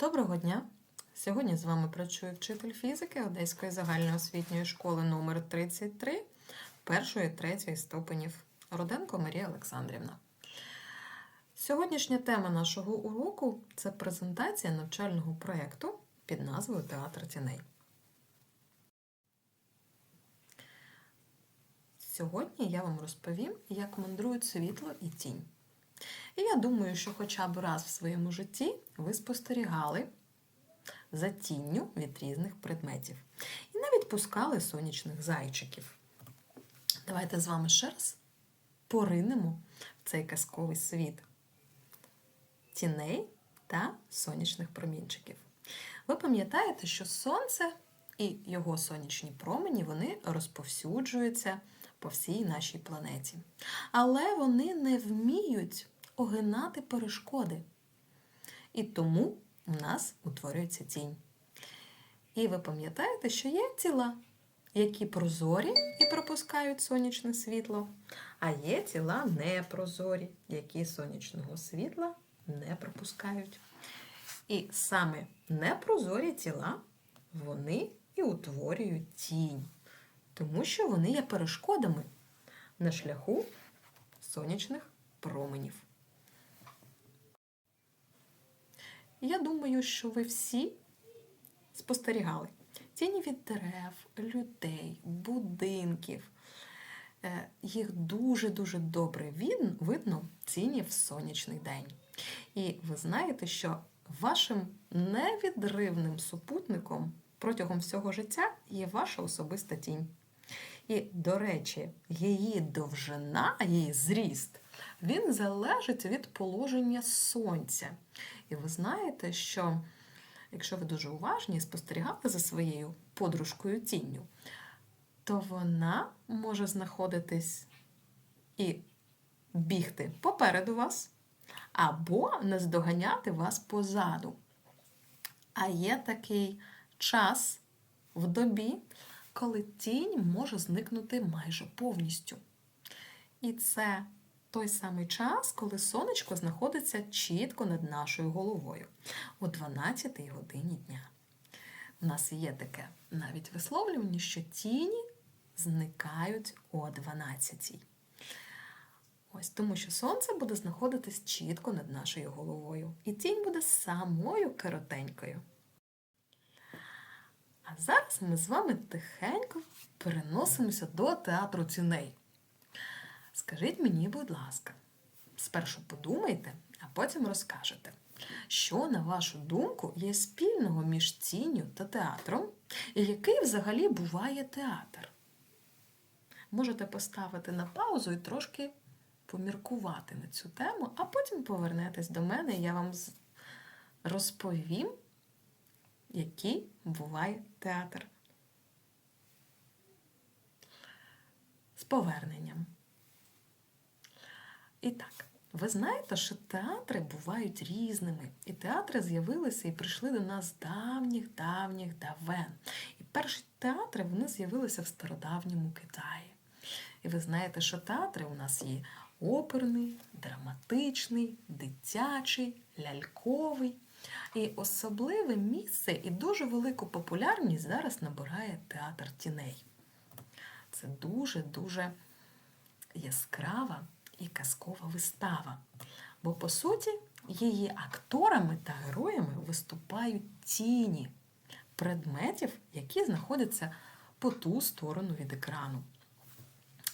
Доброго дня! Сьогодні з вами працює вчитель фізики Одеської загальноосвітньої школи номер 33 першої і третьої ступенів Руденко Марія Олександрівна. Сьогоднішня тема нашого уроку це презентація навчального проєкту під назвою Театр тіней. Сьогодні я вам розповім, як мандрують світло і тінь. І я думаю, що хоча б раз в своєму житті ви спостерігали за тінню від різних предметів і навіть пускали сонячних зайчиків. Давайте з вами ще раз поринемо в цей казковий світ тіней та сонячних промінчиків. Ви пам'ятаєте, що сонце і його сонячні промені вони розповсюджуються по всій нашій планеті. Але вони не вміють огинати перешкоди. І тому у нас утворюється тінь. І ви пам'ятаєте, що є тіла, які прозорі і пропускають сонячне світло, а є тіла непрозорі, які сонячного світла не пропускають. І саме непрозорі тіла вони і утворюють тінь, тому що вони є перешкодами на шляху сонячних променів. Я думаю, що ви всі спостерігали тіні від дерев, людей, будинків. Е, Їх дуже-дуже добре видно тіні в сонячний день. І ви знаєте, що вашим невідривним супутником протягом всього життя є ваша особиста тінь. І, до речі, її довжина, її зріст, він залежить від положення сонця. І ви знаєте, що якщо ви дуже уважні спостерігали за своєю подружкою тінню, то вона може знаходитись і бігти попереду вас, або наздоганяти вас позаду. А є такий час в добі, коли тінь може зникнути майже повністю. І це той самий час, коли сонечко знаходиться чітко над нашою головою о 12 годині дня. У нас є таке навіть висловлювання, що тіні зникають о 12. -й. Ось тому, що сонце буде знаходитись чітко над нашою головою, і тінь буде самою коротенькою. А зараз ми з вами тихенько переносимося до театру тіней. Скажіть мені, будь ласка, спершу подумайте, а потім розкажете, що, на вашу думку, є спільного між тінню та театром, і який взагалі буває театр? Можете поставити на паузу і трошки поміркувати на цю тему, а потім повернетесь до мене, і я вам розповім, який буває театр. З поверненням. І так, ви знаєте, що театри бувають різними. І театри з'явилися і прийшли до нас давніх-давніх давен. І перші театри вони з'явилися в стародавньому Китаї. І ви знаєте, що театри у нас є оперний, драматичний, дитячий, ляльковий. І особливе місце і дуже велику популярність зараз набирає театр тіней. Це дуже-дуже яскрава і казкова вистава. Бо, по суті, її акторами та героями виступають тіні предметів, які знаходяться по ту сторону від екрану.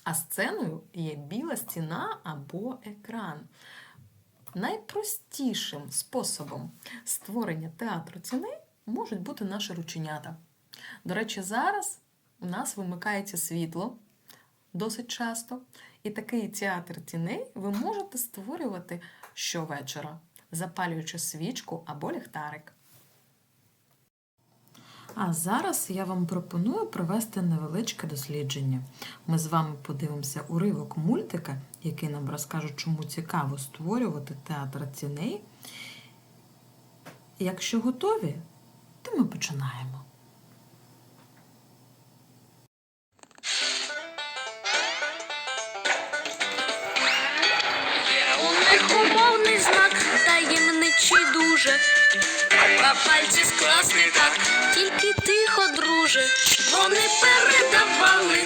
А сценою є біла стіна або екран. Найпростішим способом створення театру тіней можуть бути наші рученята. До речі, зараз у нас вимикається світло досить часто, і такий театр тіней ви можете створювати щовечора, запалюючи свічку або ліхтарик. А зараз я вам пропоную провести невеличке дослідження. Ми з вами подивимося уривок мультика, який нам розкаже, чому цікаво створювати театр тіней. Якщо готові, то ми починаємо. Два пальці скласти так. Тільки тихо, друже. Вони передавали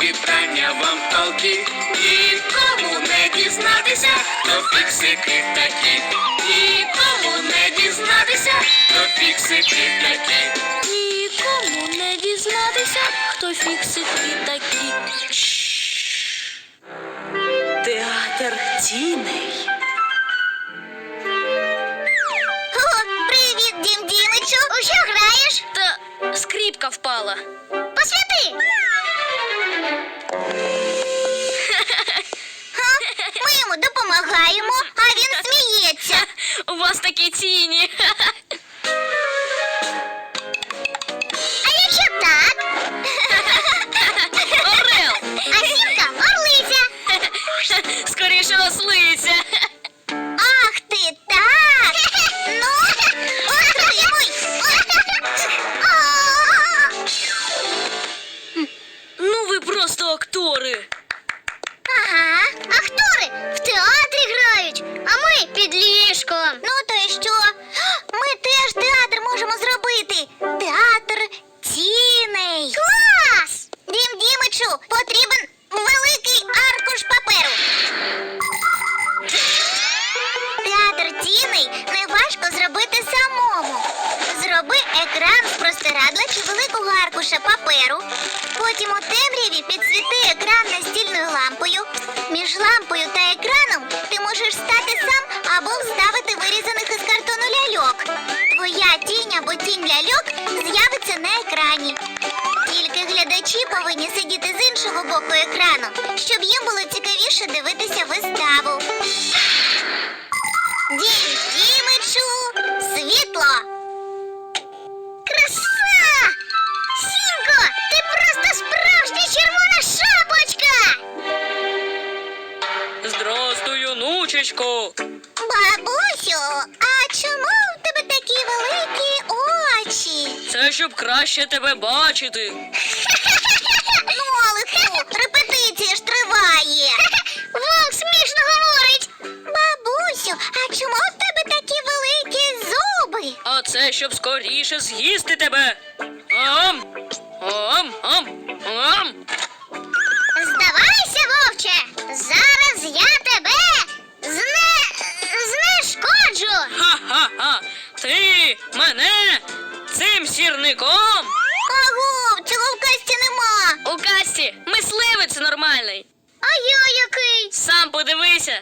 вітання вам толки. Нікому не дізнатися, то фіксики такі. Нікому не дізнатися, то фіксики такі. Нікому не дізнатися, хто фіксики такі. Театр тіней. Скріпка впала. Посвяти. Ми йому допомагаємо, а він сміється. У вас такі тіні. Екран з простирадла чи великого аркуша паперу. Потім у темряві підсвіти екран настільною лампою. Між лампою та екраном ти можеш стати сам або вставити вирізаних із картону ляльок. Твоя тінь або тінь ляльок з'явиться на екрані. Тільки глядачі повинні сидіти з іншого боку екрану, щоб їм було цікавіше дивитися виставу. Дім Дімичу, світло. Здрастуй. Бабусю, а чому в тебе такі великі очі? Це щоб краще тебе бачити. Нолику, репетиція ж триває. Вовк смішно говорить. Бабусю, а чому в тебе такі великі зуби? А це щоб скоріше з'їсти тебе. Ам! Цим сірником? Ого, цього в касті нема. У касті мисливець нормальний. А я який? Сам подивися.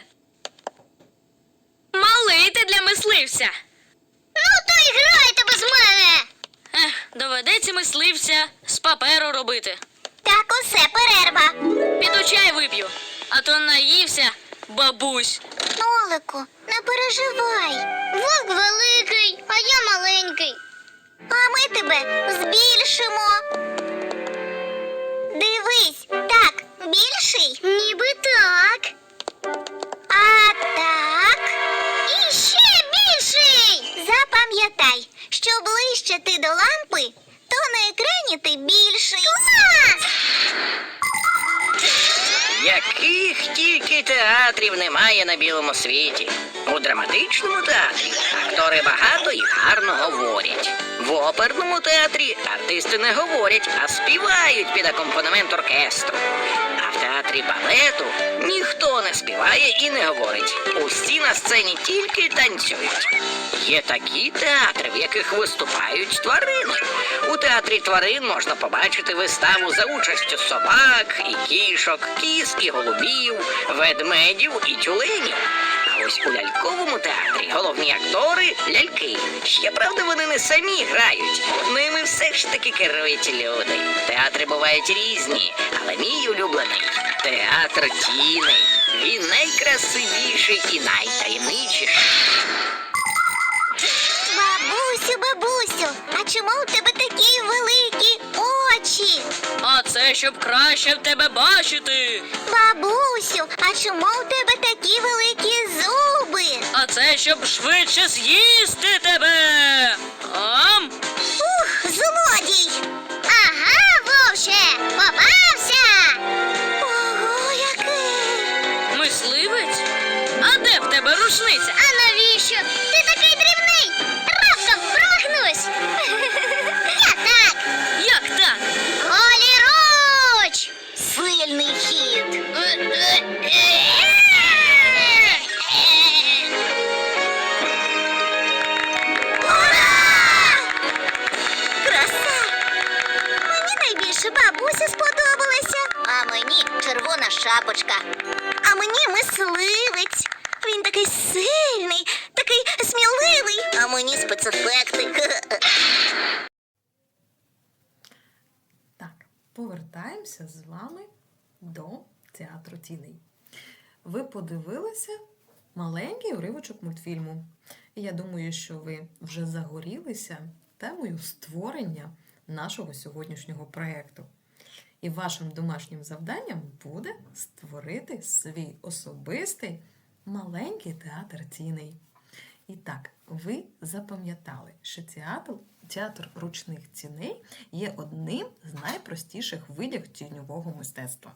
Малий ти для мисливця. Ну то і грайте без мене. Ех, доведеться мисливця з паперу робити. Так усе перерва. Піду чай вип'ю, а то наївся бабусь. Нолику, не переживай. Вовк великий, а я маленький. А ми тебе збільшимо. Дивись, так, більший? Ніби так. А так. І ще більший. Запам'ятай, що ближче ти до театрів немає на білому світі. У драматичному театрі актори багато і гарно говорять. В оперному театрі артисти не говорять, а співають під акомпанемент оркестру. Театрі балету ніхто не співає і не говорить. Усі на сцені тільки танцюють. Є такі театри, в яких виступають тварини. У театрі тварин можна побачити виставу за участю собак і кішок, кіз і голубів, ведмедів і тюленів. Ось у ляльковому театрі головні актори ляльки. Ще правда, вони не самі грають. Ними все ж таки керують люди. Театри бувають різні, але мій улюблений театр тіней. Він найкрасивіший і найтаємничіший. Бабусю, бабусю, а чому у тебе такі великі очі? А це щоб краще в тебе бачити. Бабусю, а чому у тебе такі великі це щоб швидше з'їсти тебе. Ам! Ух, злодій! Ага, вовче, попався! Ого, який! Мисливець? А де в тебе рушниця? Спецефекти. Так, повертаємося з вами до театру тіней. Ви подивилися маленький уривочок мультфільму. І я думаю, що ви вже загорілися темою створення нашого сьогоднішнього проєкту. І вашим домашнім завданням буде створити свій особистий маленький театр тіней. І так, ви запам'ятали, що театр, театр ручних ціней є одним з найпростіших видів тіньового мистецтва.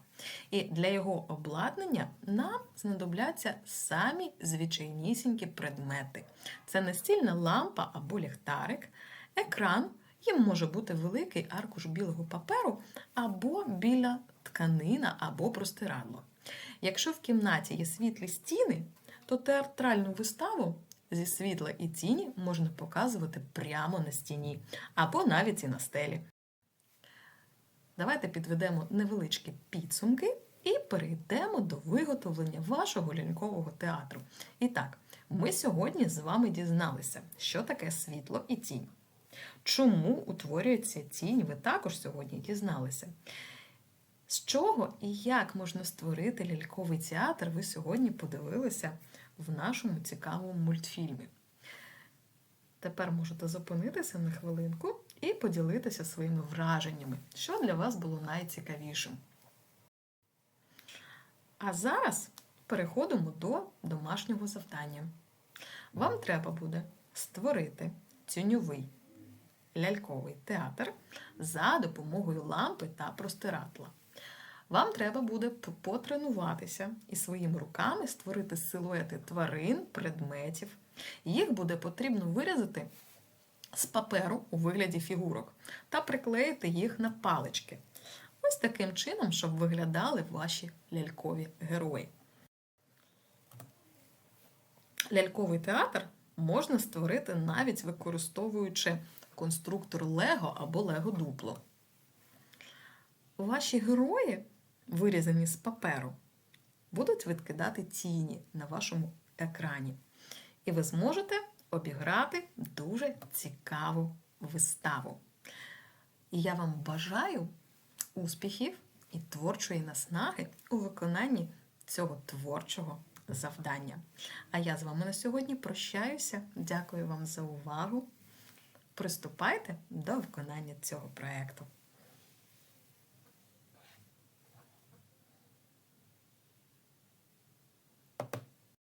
І для його обладнання нам знадобляться самі звичайнісінькі предмети. Це настільна лампа або ліхтарик, екран, їм може бути великий аркуш білого паперу або біля тканина або простирадло. Якщо в кімнаті є світлі стіни, то театральну виставу зі світла і тіні можна показувати прямо на стіні або навіть і на стелі. Давайте підведемо невеличкі підсумки і перейдемо до виготовлення вашого лялькового театру. І так, ми сьогодні з вами дізналися, що таке світло і тінь. Чому утворюється тінь, ви також сьогодні дізналися. З чого і як можна створити ляльковий театр, ви сьогодні подивилися в нашому цікавому мультфільмі. Тепер можете зупинитися на хвилинку і поділитися своїми враженнями, що для вас було найцікавішим. А зараз переходимо до домашнього завдання. Вам треба буде створити тіньовий ляльковий театр за допомогою лампи та простиратла. Вам треба буде потренуватися і своїми руками створити силуети тварин, предметів. Їх буде потрібно вирізати з паперу у вигляді фігурок та приклеїти їх на палички. Ось таким чином, щоб виглядали ваші лялькові герої. Ляльковий театр можна створити навіть використовуючи конструктор Лего або Лего Дупло. Ваші герої, вирізані з паперу, будуть відкидати тіні на вашому екрані. І ви зможете обіграти дуже цікаву виставу. І я вам бажаю успіхів і творчої наснаги у виконанні цього творчого завдання. А я з вами на сьогодні прощаюся. Дякую вам за увагу. Приступайте до виконання цього проєкту.